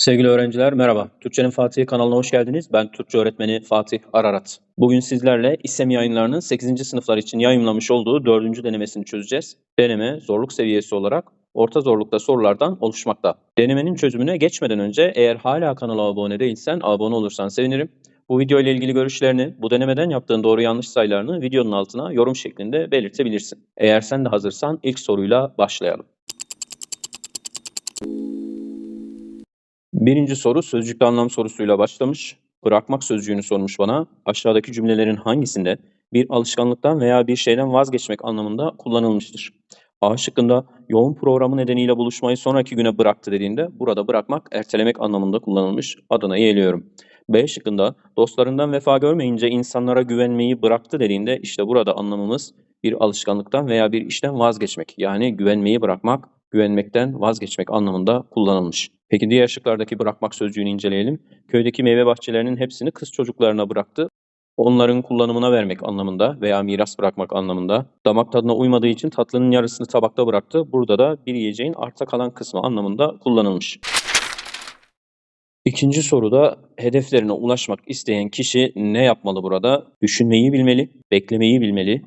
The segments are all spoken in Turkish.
Sevgili öğrenciler merhaba. Türkçenin Fatih kanalına hoş geldiniz. Ben Türkçe öğretmeni Fatih Ararat. Bugün sizlerle İSEM yayınlarının 8. sınıflar için yayınlamış olduğu 4. denemesini çözeceğiz. Deneme zorluk seviyesi olarak orta zorlukta sorulardan oluşmakta. Denemenin çözümüne geçmeden önce eğer hala kanala abone değilsen abone olursan sevinirim. Bu video ile ilgili görüşlerini, bu denemeden yaptığın doğru yanlış sayılarını videonun altına yorum şeklinde belirtebilirsin. Eğer sen de hazırsan ilk soruyla başlayalım. Birinci soru sözcükte anlam sorusuyla başlamış. Bırakmak sözcüğünü sormuş bana. Aşağıdaki cümlelerin hangisinde bir alışkanlıktan veya bir şeyden vazgeçmek anlamında kullanılmıştır? A şıkkında yoğun programı nedeniyle buluşmayı sonraki güne bıraktı dediğinde burada bırakmak ertelemek anlamında kullanılmış. Adana'yı eliyorum. B şıkkında dostlarından vefa görmeyince insanlara güvenmeyi bıraktı dediğinde işte burada anlamımız bir alışkanlıktan veya bir işten vazgeçmek. Yani güvenmeyi bırakmak, güvenmekten vazgeçmek anlamında kullanılmış. Peki diğer şıklardaki bırakmak sözcüğünü inceleyelim. Köydeki meyve bahçelerinin hepsini kız çocuklarına bıraktı. Onların kullanımına vermek anlamında veya miras bırakmak anlamında. Damak tadına uymadığı için tatlının yarısını tabakta bıraktı. Burada da bir yiyeceğin arta kalan kısmı anlamında kullanılmış. İkinci soruda hedeflerine ulaşmak isteyen kişi ne yapmalı burada? Düşünmeyi bilmeli, beklemeyi bilmeli,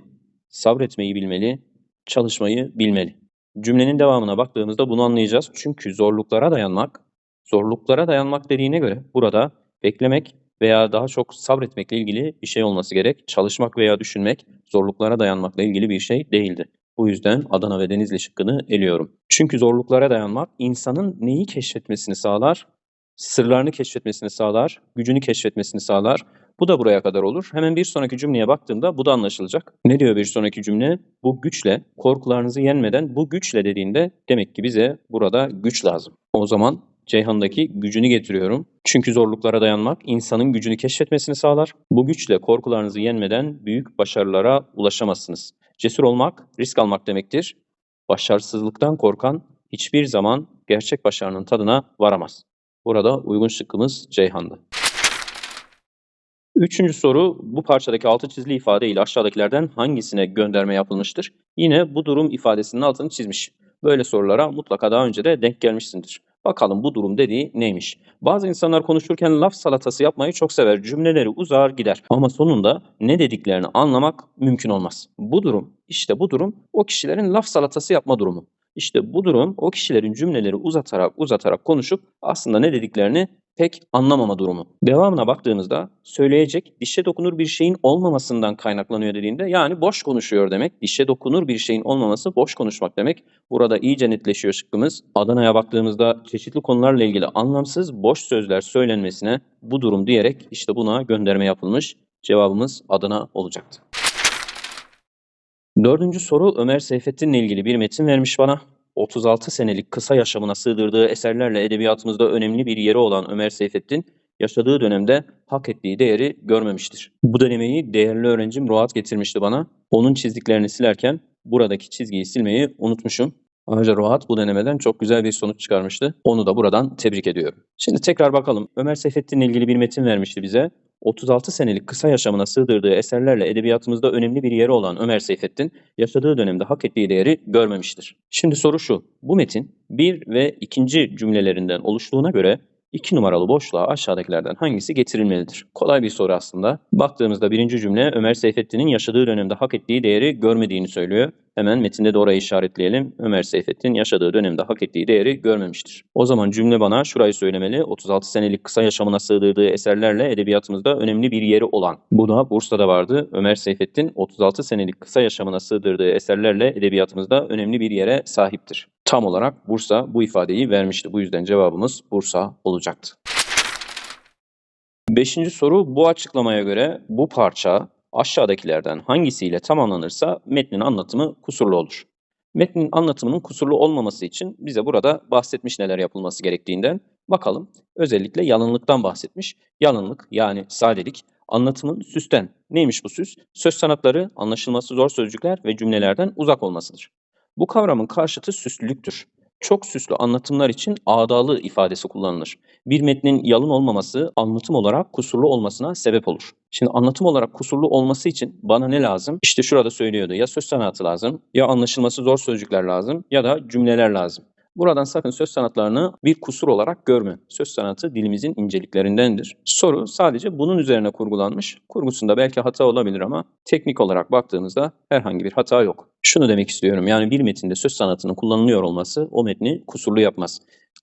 sabretmeyi bilmeli, çalışmayı bilmeli. Cümlenin devamına baktığımızda bunu anlayacağız. Çünkü zorluklara dayanmak, zorluklara dayanmak dediğine göre burada beklemek veya daha çok sabretmekle ilgili bir şey olması gerek. Çalışmak veya düşünmek zorluklara dayanmakla ilgili bir şey değildi. Bu yüzden Adana ve Denizli şıkkını eliyorum. Çünkü zorluklara dayanmak insanın neyi keşfetmesini sağlar? Sırlarını keşfetmesini sağlar, gücünü keşfetmesini sağlar. Bu da buraya kadar olur. Hemen bir sonraki cümleye baktığımda bu da anlaşılacak. Ne diyor bir sonraki cümle? Bu güçle, korkularınızı yenmeden bu güçle dediğinde demek ki bize burada güç lazım. O zaman Ceyhan'daki gücünü getiriyorum. Çünkü zorluklara dayanmak insanın gücünü keşfetmesini sağlar. Bu güçle korkularınızı yenmeden büyük başarılara ulaşamazsınız. Cesur olmak, risk almak demektir. Başarısızlıktan korkan hiçbir zaman gerçek başarının tadına varamaz. Burada uygun şıkkımız Ceyhan'dı. Üçüncü soru bu parçadaki altı çizili ifade ile aşağıdakilerden hangisine gönderme yapılmıştır? Yine bu durum ifadesinin altını çizmiş. Böyle sorulara mutlaka daha önce de denk gelmişsindir. Bakalım bu durum dediği neymiş? Bazı insanlar konuşurken laf salatası yapmayı çok sever. Cümleleri uzar gider. Ama sonunda ne dediklerini anlamak mümkün olmaz. Bu durum, işte bu durum o kişilerin laf salatası yapma durumu. İşte bu durum o kişilerin cümleleri uzatarak uzatarak konuşup aslında ne dediklerini pek anlamama durumu. Devamına baktığımızda söyleyecek dişe dokunur bir şeyin olmamasından kaynaklanıyor dediğinde yani boş konuşuyor demek. Dişe dokunur bir şeyin olmaması boş konuşmak demek. Burada iyice netleşiyor şıkkımız. Adana'ya baktığımızda çeşitli konularla ilgili anlamsız boş sözler söylenmesine bu durum diyerek işte buna gönderme yapılmış. Cevabımız Adana olacaktı. Dördüncü soru Ömer Seyfettin'le ilgili bir metin vermiş bana. 36 senelik kısa yaşamına sığdırdığı eserlerle edebiyatımızda önemli bir yeri olan Ömer Seyfettin, yaşadığı dönemde hak ettiği değeri görmemiştir. Bu denemeyi değerli öğrencim Ruat getirmişti bana. Onun çizdiklerini silerken buradaki çizgiyi silmeyi unutmuşum. Ayrıca Ruat bu denemeden çok güzel bir sonuç çıkarmıştı. Onu da buradan tebrik ediyorum. Şimdi tekrar bakalım. Ömer Seyfettin'le ilgili bir metin vermişti bize. 36 senelik kısa yaşamına sığdırdığı eserlerle edebiyatımızda önemli bir yeri olan Ömer Seyfettin, yaşadığı dönemde hak ettiği değeri görmemiştir. Şimdi soru şu, bu metin bir ve ikinci cümlelerinden oluştuğuna göre 2 numaralı boşluğa aşağıdakilerden hangisi getirilmelidir? Kolay bir soru aslında. Baktığımızda birinci cümle Ömer Seyfettin'in yaşadığı dönemde hak ettiği değeri görmediğini söylüyor. Hemen metinde de orayı işaretleyelim. Ömer Seyfettin yaşadığı dönemde hak ettiği değeri görmemiştir. O zaman cümle bana şurayı söylemeli. 36 senelik kısa yaşamına sığdırdığı eserlerle edebiyatımızda önemli bir yeri olan. Bu da Bursa'da vardı. Ömer Seyfettin 36 senelik kısa yaşamına sığdırdığı eserlerle edebiyatımızda önemli bir yere sahiptir. Tam olarak Bursa bu ifadeyi vermişti. Bu yüzden cevabımız Bursa olacaktı. Beşinci soru bu açıklamaya göre bu parça aşağıdakilerden hangisiyle tamamlanırsa metnin anlatımı kusurlu olur. Metnin anlatımının kusurlu olmaması için bize burada bahsetmiş neler yapılması gerektiğinden bakalım. Özellikle yalınlıktan bahsetmiş. Yalınlık yani sadelik anlatımın süsten. Neymiş bu süs? Söz sanatları, anlaşılması zor sözcükler ve cümlelerden uzak olmasıdır. Bu kavramın karşıtı süslülüktür. Çok süslü anlatımlar için ağdalı ifadesi kullanılır. Bir metnin yalın olmaması anlatım olarak kusurlu olmasına sebep olur. Şimdi anlatım olarak kusurlu olması için bana ne lazım? İşte şurada söylüyordu. Ya söz sanatı lazım, ya anlaşılması zor sözcükler lazım ya da cümleler lazım. Buradan sakın söz sanatlarını bir kusur olarak görme. Söz sanatı dilimizin inceliklerindendir. Soru sadece bunun üzerine kurgulanmış. Kurgusunda belki hata olabilir ama teknik olarak baktığımızda herhangi bir hata yok. Şunu demek istiyorum yani bir metinde söz sanatının kullanılıyor olması o metni kusurlu yapmaz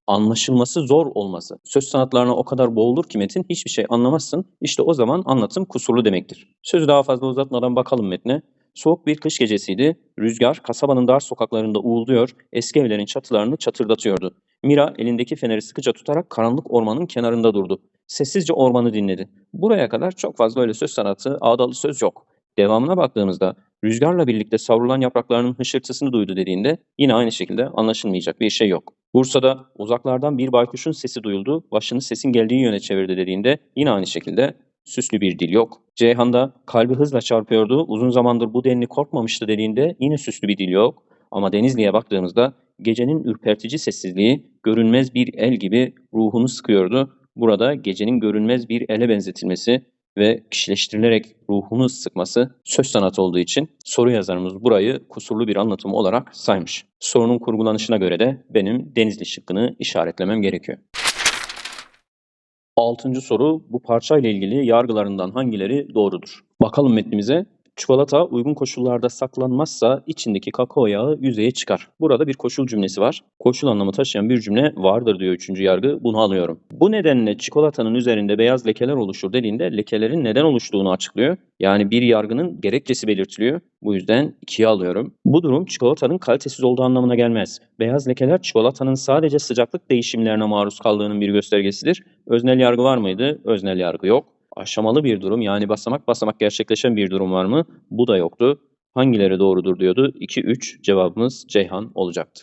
anlaşılması zor olması. Söz sanatlarına o kadar boğulur ki metin hiçbir şey anlamazsın. İşte o zaman anlatım kusurlu demektir. Sözü daha fazla uzatmadan bakalım metne. Soğuk bir kış gecesiydi. Rüzgar kasabanın dar sokaklarında uğulduyor, eski evlerin çatılarını çatırdatıyordu. Mira elindeki feneri sıkıca tutarak karanlık ormanın kenarında durdu. Sessizce ormanı dinledi. Buraya kadar çok fazla öyle söz sanatı, ağdalı söz yok. Devamına baktığımızda rüzgarla birlikte savrulan yapraklarının hışırtısını duydu dediğinde yine aynı şekilde anlaşılmayacak bir şey yok. Bursa'da uzaklardan bir baykuşun sesi duyuldu, başını sesin geldiği yöne çevirdi dediğinde yine aynı şekilde süslü bir dil yok. Ceyhan'da kalbi hızla çarpıyordu, uzun zamandır bu denli korkmamıştı dediğinde yine süslü bir dil yok. Ama Denizli'ye baktığımızda gecenin ürpertici sessizliği görünmez bir el gibi ruhunu sıkıyordu. Burada gecenin görünmez bir ele benzetilmesi ve kişileştirilerek ruhunu sıkması söz sanatı olduğu için soru yazarımız burayı kusurlu bir anlatım olarak saymış. Sorunun kurgulanışına göre de benim Denizli şıkkını işaretlemem gerekiyor. Altıncı soru bu parçayla ilgili yargılarından hangileri doğrudur? Bakalım metnimize. Çikolata uygun koşullarda saklanmazsa içindeki kakao yağı yüzeye çıkar. Burada bir koşul cümlesi var. Koşul anlamı taşıyan bir cümle vardır diyor üçüncü yargı. Bunu alıyorum. Bu nedenle çikolatanın üzerinde beyaz lekeler oluşur dediğinde lekelerin neden oluştuğunu açıklıyor. Yani bir yargının gerekçesi belirtiliyor. Bu yüzden ikiye alıyorum. Bu durum çikolatanın kalitesiz olduğu anlamına gelmez. Beyaz lekeler çikolatanın sadece sıcaklık değişimlerine maruz kaldığının bir göstergesidir. Öznel yargı var mıydı? Öznel yargı yok aşamalı bir durum yani basamak basamak gerçekleşen bir durum var mı? Bu da yoktu. Hangileri doğrudur diyordu. 2, 3 cevabımız Ceyhan olacaktı.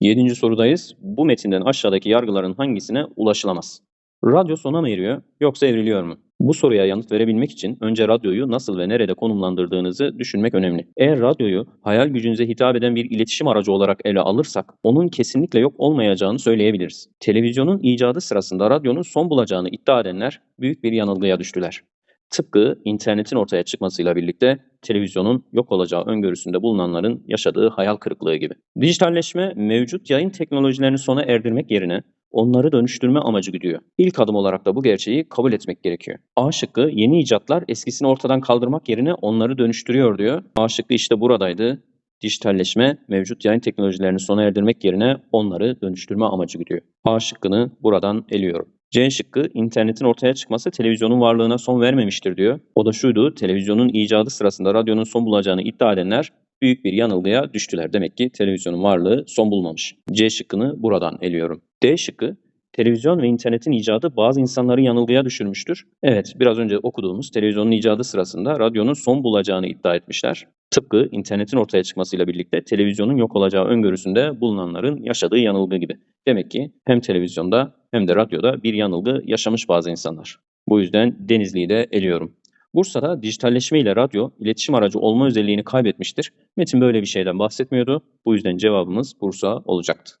Yedinci sorudayız. Bu metinden aşağıdaki yargıların hangisine ulaşılamaz? Radyo sona mı eriyor yoksa evriliyor mu? Bu soruya yanıt verebilmek için önce radyoyu nasıl ve nerede konumlandırdığınızı düşünmek önemli. Eğer radyoyu hayal gücünüze hitap eden bir iletişim aracı olarak ele alırsak onun kesinlikle yok olmayacağını söyleyebiliriz. Televizyonun icadı sırasında radyonun son bulacağını iddia edenler büyük bir yanılgıya düştüler. Tıpkı internetin ortaya çıkmasıyla birlikte televizyonun yok olacağı öngörüsünde bulunanların yaşadığı hayal kırıklığı gibi. Dijitalleşme mevcut yayın teknolojilerini sona erdirmek yerine onları dönüştürme amacı güdüyor. İlk adım olarak da bu gerçeği kabul etmek gerekiyor. A şıkkı yeni icatlar eskisini ortadan kaldırmak yerine onları dönüştürüyor diyor. A şıkkı işte buradaydı. Dijitalleşme mevcut yayın teknolojilerini sona erdirmek yerine onları dönüştürme amacı güdüyor. A şıkkını buradan eliyorum. C şıkkı internetin ortaya çıkması televizyonun varlığına son vermemiştir diyor. O da şuydu televizyonun icadı sırasında radyonun son bulacağını iddia edenler büyük bir yanılgıya düştüler. Demek ki televizyonun varlığı son bulmamış. C şıkkını buradan eliyorum. D şıkkı televizyon ve internetin icadı bazı insanları yanılgıya düşürmüştür. Evet, biraz önce okuduğumuz televizyonun icadı sırasında radyonun son bulacağını iddia etmişler. Tıpkı internetin ortaya çıkmasıyla birlikte televizyonun yok olacağı öngörüsünde bulunanların yaşadığı yanılgı gibi. Demek ki hem televizyonda hem de radyoda bir yanılgı yaşamış bazı insanlar. Bu yüzden Denizli'yi de eliyorum. Bursa'da dijitalleşme ile radyo iletişim aracı olma özelliğini kaybetmiştir. Metin böyle bir şeyden bahsetmiyordu. Bu yüzden cevabımız Bursa olacaktı.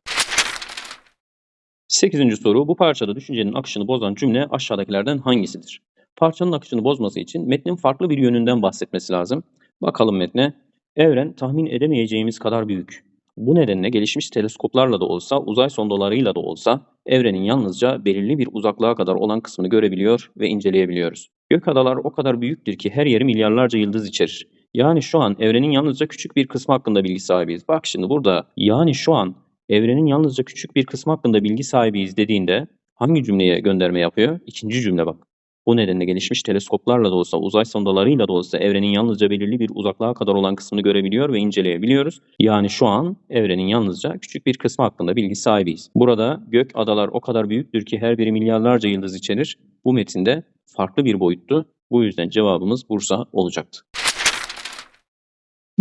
Sekizinci soru bu parçada düşüncenin akışını bozan cümle aşağıdakilerden hangisidir? Parçanın akışını bozması için metnin farklı bir yönünden bahsetmesi lazım. Bakalım metne. Evren tahmin edemeyeceğimiz kadar büyük. Bu nedenle gelişmiş teleskoplarla da olsa, uzay sondalarıyla da olsa evrenin yalnızca belirli bir uzaklığa kadar olan kısmını görebiliyor ve inceleyebiliyoruz. Gök adalar o kadar büyüktür ki her yeri milyarlarca yıldız içerir. Yani şu an evrenin yalnızca küçük bir kısmı hakkında bilgi sahibiyiz. Bak şimdi burada yani şu an evrenin yalnızca küçük bir kısmı hakkında bilgi sahibiyiz dediğinde hangi cümleye gönderme yapıyor? İkinci cümle bak. Bu nedenle gelişmiş teleskoplarla da olsa, uzay sondalarıyla da olsa evrenin yalnızca belirli bir uzaklığa kadar olan kısmını görebiliyor ve inceleyebiliyoruz. Yani şu an evrenin yalnızca küçük bir kısmı hakkında bilgi sahibiyiz. Burada gök adalar o kadar büyüktür ki her biri milyarlarca yıldız içerir. Bu metinde farklı bir boyuttu. Bu yüzden cevabımız Bursa olacaktı.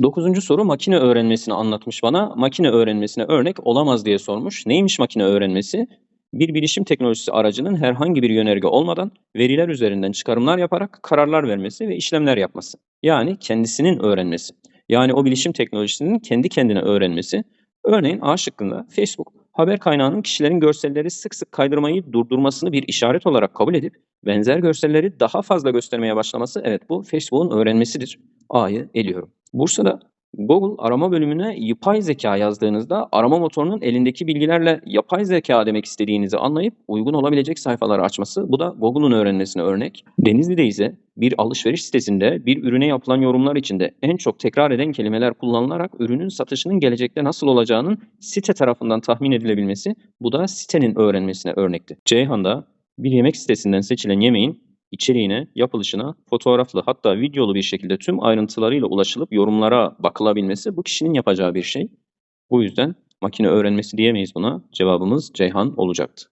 Dokuzuncu soru makine öğrenmesini anlatmış bana. Makine öğrenmesine örnek olamaz diye sormuş. Neymiş makine öğrenmesi? Bir bilişim teknolojisi aracının herhangi bir yönerge olmadan veriler üzerinden çıkarımlar yaparak kararlar vermesi ve işlemler yapması. Yani kendisinin öğrenmesi. Yani o bilişim teknolojisinin kendi kendine öğrenmesi. Örneğin A şıkkında Facebook haber kaynağının kişilerin görselleri sık sık kaydırmayı durdurmasını bir işaret olarak kabul edip benzer görselleri daha fazla göstermeye başlaması evet bu Facebook'un öğrenmesidir. A'yı eliyorum. Bursa'da Google arama bölümüne yapay zeka yazdığınızda arama motorunun elindeki bilgilerle yapay zeka demek istediğinizi anlayıp uygun olabilecek sayfaları açması bu da Google'un öğrenmesine örnek. Denizli'de ise bir alışveriş sitesinde bir ürüne yapılan yorumlar içinde en çok tekrar eden kelimeler kullanılarak ürünün satışının gelecekte nasıl olacağının site tarafından tahmin edilebilmesi bu da sitenin öğrenmesine örnekti. Ceyhan'da bir yemek sitesinden seçilen yemeğin içeriğine, yapılışına fotoğraflı hatta videolu bir şekilde tüm ayrıntılarıyla ulaşılıp yorumlara bakılabilmesi bu kişinin yapacağı bir şey. Bu yüzden makine öğrenmesi diyemeyiz buna. Cevabımız Ceyhan olacaktı.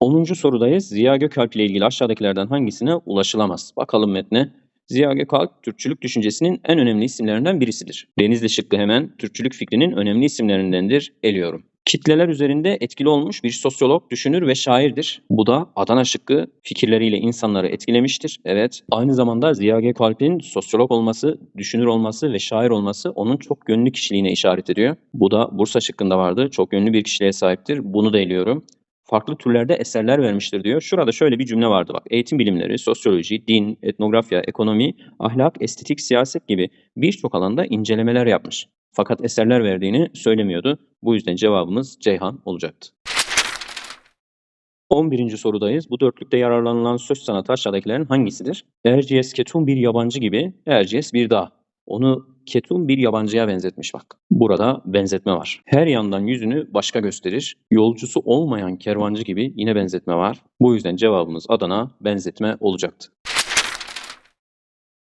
10. sorudayız. Ziya Gökalp ile ilgili aşağıdakilerden hangisine ulaşılamaz? Bakalım metne. Ziya Gökalp, Türkçülük düşüncesinin en önemli isimlerinden birisidir. Denizli şıkkı hemen Türkçülük fikrinin önemli isimlerindendir. Eliyorum. Kitleler üzerinde etkili olmuş bir sosyolog, düşünür ve şairdir. Bu da Adana şıkkı fikirleriyle insanları etkilemiştir. Evet, aynı zamanda Ziya Gökalp'in sosyolog olması, düşünür olması ve şair olması onun çok yönlü kişiliğine işaret ediyor. Bu da Bursa şıkkında vardı. Çok yönlü bir kişiliğe sahiptir. Bunu da eliyorum farklı türlerde eserler vermiştir diyor. Şurada şöyle bir cümle vardı bak. Eğitim bilimleri, sosyoloji, din, etnografya, ekonomi, ahlak, estetik, siyaset gibi birçok alanda incelemeler yapmış. Fakat eserler verdiğini söylemiyordu. Bu yüzden cevabımız Ceyhan olacaktı. 11. sorudayız. Bu dörtlükte yararlanılan söz sanatı aşağıdakilerin hangisidir? Erciyes Ketun bir yabancı gibi, Erciyes bir dağ. Onu Ketun bir yabancıya benzetmiş bak. Burada benzetme var. Her yandan yüzünü başka gösterir. Yolcusu olmayan kervancı gibi yine benzetme var. Bu yüzden cevabımız Adana benzetme olacaktı.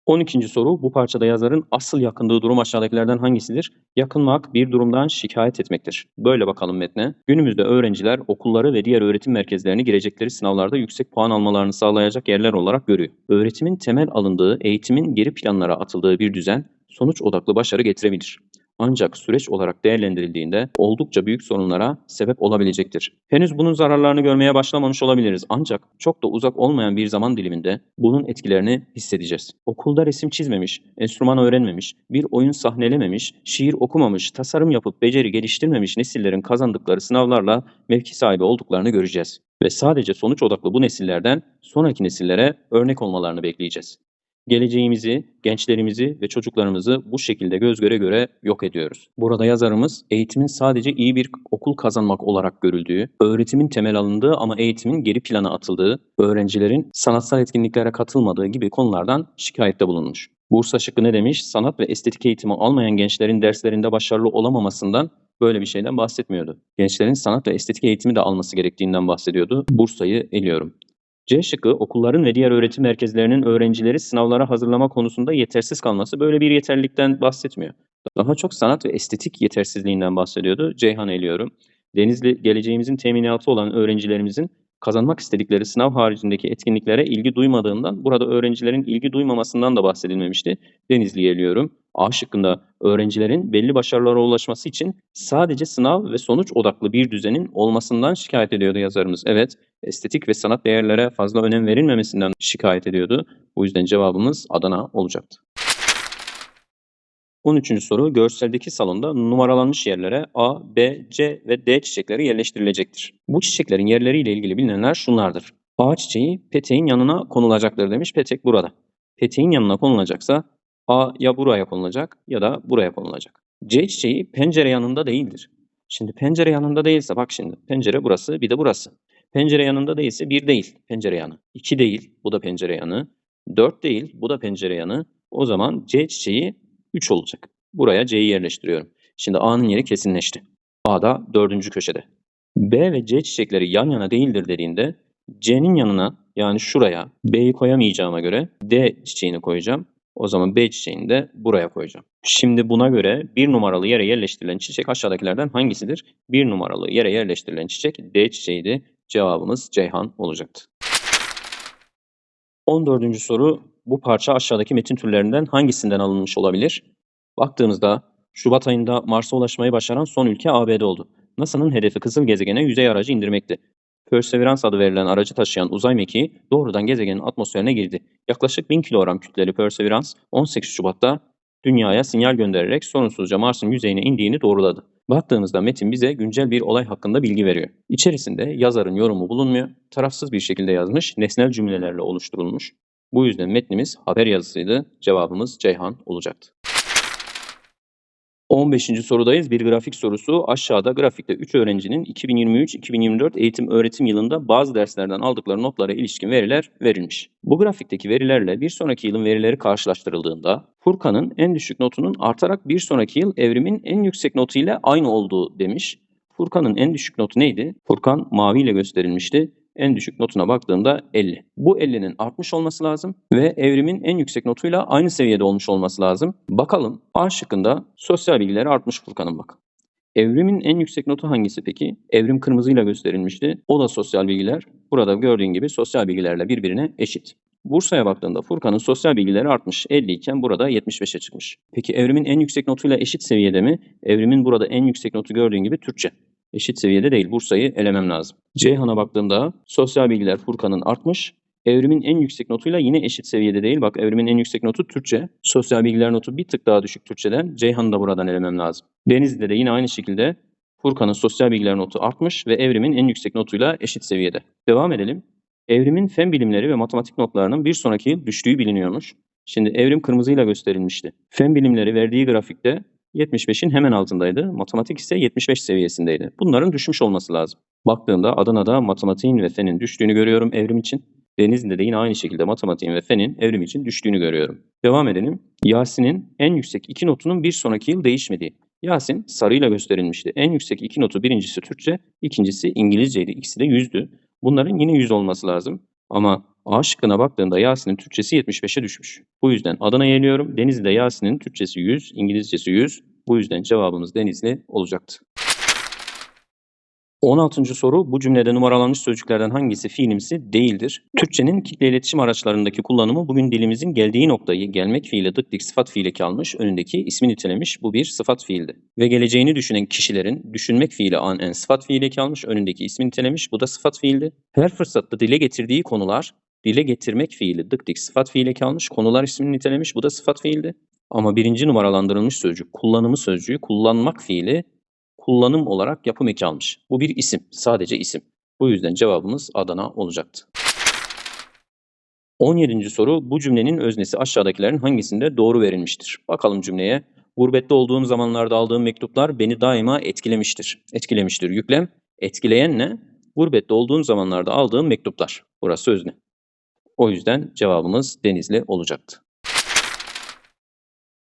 12. soru bu parçada yazarın asıl yakındığı durum aşağıdakilerden hangisidir? Yakınmak bir durumdan şikayet etmektir. Böyle bakalım metne. Günümüzde öğrenciler okulları ve diğer öğretim merkezlerini girecekleri sınavlarda yüksek puan almalarını sağlayacak yerler olarak görüyor. Öğretimin temel alındığı, eğitimin geri planlara atıldığı bir düzen sonuç odaklı başarı getirebilir. Ancak süreç olarak değerlendirildiğinde oldukça büyük sorunlara sebep olabilecektir. Henüz bunun zararlarını görmeye başlamamış olabiliriz ancak çok da uzak olmayan bir zaman diliminde bunun etkilerini hissedeceğiz. Okulda resim çizmemiş, enstrüman öğrenmemiş, bir oyun sahnelememiş, şiir okumamış, tasarım yapıp beceri geliştirmemiş nesillerin kazandıkları sınavlarla mevki sahibi olduklarını göreceğiz. Ve sadece sonuç odaklı bu nesillerden sonraki nesillere örnek olmalarını bekleyeceğiz. Geleceğimizi, gençlerimizi ve çocuklarımızı bu şekilde göz göre göre yok ediyoruz. Burada yazarımız eğitimin sadece iyi bir okul kazanmak olarak görüldüğü, öğretimin temel alındığı ama eğitimin geri plana atıldığı, öğrencilerin sanatsal etkinliklere katılmadığı gibi konulardan şikayette bulunmuş. Bursa şıkkı ne demiş? Sanat ve estetik eğitimi almayan gençlerin derslerinde başarılı olamamasından böyle bir şeyden bahsetmiyordu. Gençlerin sanat ve estetik eğitimi de alması gerektiğinden bahsediyordu. Bursa'yı eliyorum. C şıkkı okulların ve diğer öğretim merkezlerinin öğrencileri sınavlara hazırlama konusunda yetersiz kalması böyle bir yeterlilikten bahsetmiyor. Daha çok sanat ve estetik yetersizliğinden bahsediyordu. Ceyhan eliyorum. Denizli geleceğimizin teminatı olan öğrencilerimizin kazanmak istedikleri sınav haricindeki etkinliklere ilgi duymadığından burada öğrencilerin ilgi duymamasından da bahsedilmemişti. Denizli'yi eliyorum. A şıkkında öğrencilerin belli başarılara ulaşması için sadece sınav ve sonuç odaklı bir düzenin olmasından şikayet ediyordu yazarımız. Evet, estetik ve sanat değerlere fazla önem verilmemesinden şikayet ediyordu. Bu yüzden cevabımız Adana olacaktı. 13. soru görseldeki salonda numaralanmış yerlere A, B, C ve D çiçekleri yerleştirilecektir. Bu çiçeklerin yerleriyle ilgili bilinenler şunlardır. A çiçeği peteğin yanına konulacaktır demiş. Petek burada. Peteğin yanına konulacaksa A ya buraya konulacak ya da buraya konulacak. C çiçeği pencere yanında değildir. Şimdi pencere yanında değilse bak şimdi pencere burası bir de burası. Pencere yanında değilse bir değil pencere yanı. 2 değil bu da pencere yanı. 4 değil bu da pencere yanı. O zaman C çiçeği 3 olacak. Buraya C'yi yerleştiriyorum. Şimdi A'nın yeri kesinleşti. A da dördüncü köşede. B ve C çiçekleri yan yana değildir dediğinde C'nin yanına yani şuraya B'yi koyamayacağıma göre D çiçeğini koyacağım. O zaman B çiçeğini de buraya koyacağım. Şimdi buna göre bir numaralı yere yerleştirilen çiçek aşağıdakilerden hangisidir? Bir numaralı yere yerleştirilen çiçek D çiçeğiydi. Cevabımız Ceyhan olacaktı. 14. soru bu parça aşağıdaki metin türlerinden hangisinden alınmış olabilir? Baktığımızda Şubat ayında Mars'a ulaşmayı başaran son ülke ABD oldu. NASA'nın hedefi kızıl gezegene yüzey aracı indirmekti. Perseverance adı verilen aracı taşıyan uzay mekiği doğrudan gezegenin atmosferine girdi. Yaklaşık 1000 kilogram kütleli Perseverance 18 Şubat'ta Dünya'ya sinyal göndererek sorunsuzca Mars'ın yüzeyine indiğini doğruladı. Baktığımızda metin bize güncel bir olay hakkında bilgi veriyor. İçerisinde yazarın yorumu bulunmuyor, tarafsız bir şekilde yazmış, nesnel cümlelerle oluşturulmuş. Bu yüzden metnimiz haber yazısıydı. Cevabımız Ceyhan olacaktı. 15. sorudayız. Bir grafik sorusu. Aşağıda grafikte 3 öğrencinin 2023-2024 eğitim öğretim yılında bazı derslerden aldıkları notlara ilişkin veriler verilmiş. Bu grafikteki verilerle bir sonraki yılın verileri karşılaştırıldığında Furkan'ın en düşük notunun artarak bir sonraki yıl evrimin en yüksek notu ile aynı olduğu demiş. Furkan'ın en düşük notu neydi? Furkan maviyle gösterilmişti. En düşük notuna baktığında 50. Bu 50'nin artmış olması lazım ve evrimin en yüksek notuyla aynı seviyede olmuş olması lazım. Bakalım A şıkkında sosyal bilgileri artmış Furkan'ın bak. Evrimin en yüksek notu hangisi peki? Evrim kırmızıyla gösterilmişti. O da sosyal bilgiler. Burada gördüğün gibi sosyal bilgilerle birbirine eşit. Bursa'ya baktığında Furkan'ın sosyal bilgileri artmış. 50 iken burada 75'e çıkmış. Peki evrimin en yüksek notuyla eşit seviyede mi? Evrimin burada en yüksek notu gördüğün gibi Türkçe. Eşit seviyede değil. Bursa'yı elemem lazım. Ceyhan'a baktığımda sosyal bilgiler Furkan'ın artmış. Evrimin en yüksek notuyla yine eşit seviyede değil. Bak evrimin en yüksek notu Türkçe. Sosyal bilgiler notu bir tık daha düşük Türkçeden. Ceyhan'ı da buradan elemem lazım. Denizli'de de yine aynı şekilde Furkan'ın sosyal bilgiler notu artmış ve evrimin en yüksek notuyla eşit seviyede. Devam edelim. Evrimin fen bilimleri ve matematik notlarının bir sonraki yıl düştüğü biliniyormuş. Şimdi evrim kırmızıyla gösterilmişti. Fen bilimleri verdiği grafikte 75'in hemen altındaydı. Matematik ise 75 seviyesindeydi. Bunların düşmüş olması lazım. Baktığımda Adana'da matematiğin ve fenin düştüğünü görüyorum evrim için. Denizli'de de yine aynı şekilde matematiğin ve fenin evrim için düştüğünü görüyorum. Devam edelim. Yasin'in en yüksek iki notunun bir sonraki yıl değişmediği. Yasin sarıyla gösterilmişti. En yüksek iki notu birincisi Türkçe, ikincisi İngilizceydi. İkisi de yüzdü. Bunların yine yüz olması lazım. Ama A şıkkına baktığında Yasin'in Türkçesi 75'e düşmüş. Bu yüzden Adana'ya eliyorum. Denizli'de Yasin'in Türkçesi 100, İngilizcesi 100. Bu yüzden cevabımız Denizli olacaktı. 16. soru bu cümlede numaralanmış sözcüklerden hangisi fiilimsi değildir? Türkçenin kitle iletişim araçlarındaki kullanımı bugün dilimizin geldiği noktayı gelmek fiili dık dik sıfat fiili kalmış önündeki ismi nitelemiş bu bir sıfat fiildi. Ve geleceğini düşünen kişilerin düşünmek fiili an en sıfat fiili kalmış önündeki ismi nitelemiş bu da sıfat fiildi. Her fırsatta dile getirdiği konular dile getirmek fiili dık dik sıfat fiili kalmış konular ismini nitelemiş bu da sıfat fiildi. Ama birinci numaralandırılmış sözcük kullanımı sözcüğü kullanmak fiili kullanım olarak yapım eki almış. Bu bir isim, sadece isim. Bu yüzden cevabımız Adana olacaktı. 17. soru bu cümlenin öznesi aşağıdakilerin hangisinde doğru verilmiştir? Bakalım cümleye. Gurbette olduğum zamanlarda aldığım mektuplar beni daima etkilemiştir. Etkilemiştir yüklem. Etkileyen ne? Gurbette olduğum zamanlarda aldığım mektuplar. Burası özne. O yüzden cevabımız Denizli olacaktı.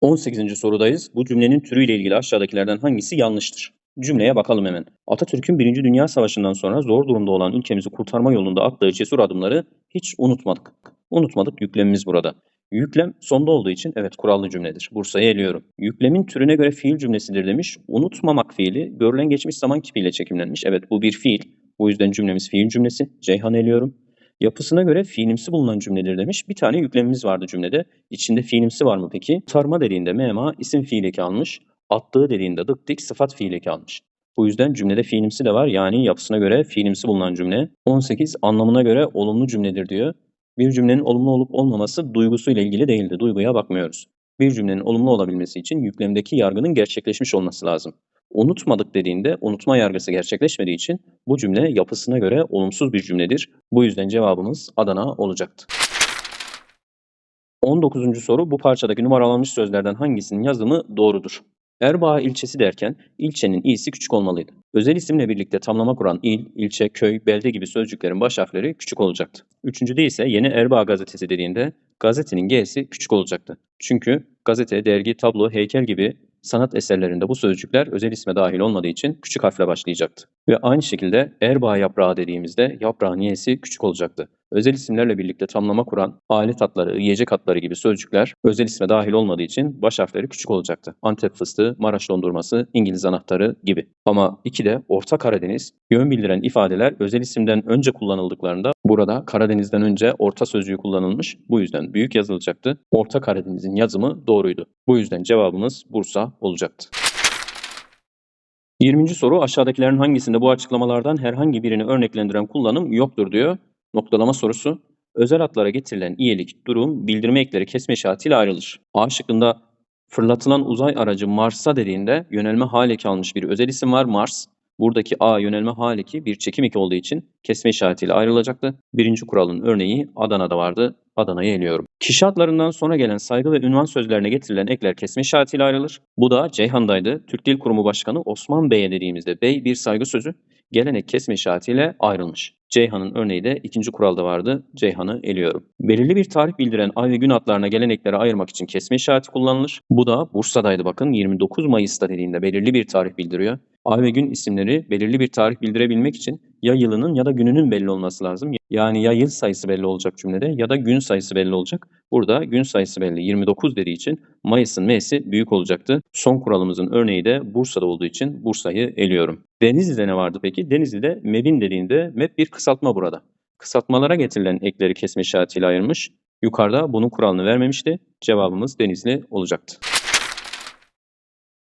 18. sorudayız. Bu cümlenin türüyle ilgili aşağıdakilerden hangisi yanlıştır? Cümleye bakalım hemen. Atatürk'ün Birinci Dünya Savaşı'ndan sonra zor durumda olan ülkemizi kurtarma yolunda attığı cesur adımları hiç unutmadık. Unutmadık yüklemimiz burada. Yüklem sonda olduğu için evet kurallı cümledir. Bursa'yı eliyorum. Yüklemin türüne göre fiil cümlesidir demiş. Unutmamak fiili görülen geçmiş zaman kipiyle çekimlenmiş. Evet bu bir fiil. Bu yüzden cümlemiz fiil cümlesi. Ceyhan eliyorum. Yapısına göre fiilimsi bulunan cümledir demiş. Bir tane yüklemimiz vardı cümlede. İçinde fiilimsi var mı peki? Tarma dediğinde mema isim fiil eki almış. Attığı dediğinde dık dik sıfat fiil eki almış. Bu yüzden cümlede fiilimsi de var. Yani yapısına göre fiilimsi bulunan cümle. 18 anlamına göre olumlu cümledir diyor. Bir cümlenin olumlu olup olmaması duygusuyla ilgili değildir. Duyguya bakmıyoruz. Bir cümlenin olumlu olabilmesi için yüklemdeki yargının gerçekleşmiş olması lazım. Unutmadık dediğinde unutma yargısı gerçekleşmediği için bu cümle yapısına göre olumsuz bir cümledir. Bu yüzden cevabımız Adana olacaktı. 19. soru bu parçadaki numaralanmış sözlerden hangisinin yazımı doğrudur? Erbaa ilçesi derken ilçenin i'si küçük olmalıydı. Özel isimle birlikte tamlama kuran il, ilçe, köy, belde gibi sözcüklerin baş harfleri küçük olacaktı. Üçüncüde ise yeni Erbaa gazetesi dediğinde gazetenin g'si küçük olacaktı. Çünkü gazete, dergi, tablo, heykel gibi sanat eserlerinde bu sözcükler özel isme dahil olmadığı için küçük harfle başlayacaktı. Ve aynı şekilde erbaa yaprağı dediğimizde yaprağın y'si küçük olacaktı. Özel isimlerle birlikte tamlama kuran alet hatları, yiyecek hatları gibi sözcükler özel isme dahil olmadığı için baş harfleri küçük olacaktı. Antep fıstığı, Maraş dondurması, İngiliz anahtarı gibi. Ama iki de Orta Karadeniz, yön bildiren ifadeler özel isimden önce kullanıldıklarında burada Karadeniz'den önce orta sözcüğü kullanılmış. Bu yüzden büyük yazılacaktı. Orta Karadeniz'in yazımı doğruydu. Bu yüzden cevabımız Bursa olacaktı. 20. soru aşağıdakilerin hangisinde bu açıklamalardan herhangi birini örneklendiren kullanım yoktur diyor. Noktalama sorusu. Özel hatlara getirilen iyilik, durum, bildirme ekleri kesme işaretiyle ayrılır. A şıkkında fırlatılan uzay aracı Mars'a dediğinde yönelme hale kalmış bir özel isim var Mars. Buradaki A yönelme hal 2 bir çekim eki olduğu için kesme işaretiyle ayrılacaktı. Birinci kuralın örneği Adana'da vardı. Adana'yı eliyorum. Kişi adlarından sonra gelen saygı ve ünvan sözlerine getirilen ekler kesme işaretiyle ayrılır. Bu da Ceyhan'daydı. Türk Dil Kurumu Başkanı Osman Bey'e dediğimizde bey bir saygı sözü gelenek kesme işaretiyle ayrılmış. Ceyhan'ın örneği de ikinci kuralda vardı. Ceyhan'ı eliyorum. Belirli bir tarih bildiren ay ve gün adlarına gelenekleri ayırmak için kesme işareti kullanılır. Bu da Bursa'daydı bakın 29 Mayıs'ta dediğinde belirli bir tarih bildiriyor. Ay ve gün isimleri belirli bir tarih bildirebilmek için ya yılının ya da gününün belli olması lazım. Yani ya yıl sayısı belli olacak cümlede ya da gün sayısı belli olacak. Burada gün sayısı belli 29 dediği için Mayıs'ın M'si büyük olacaktı. Son kuralımızın örneği de Bursa'da olduğu için Bursa'yı eliyorum. Denizli'de ne vardı peki? Denizli'de MEB'in dediğinde MEB bir kısaltma burada. Kısaltmalara getirilen ekleri kesme işaretiyle ayırmış. Yukarıda bunun kuralını vermemişti. Cevabımız Denizli olacaktı.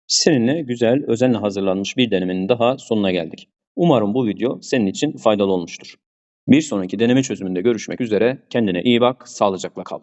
Seninle güzel, özenle hazırlanmış bir denemenin daha sonuna geldik. Umarım bu video senin için faydalı olmuştur. Bir sonraki deneme çözümünde görüşmek üzere. Kendine iyi bak, sağlıcakla kal.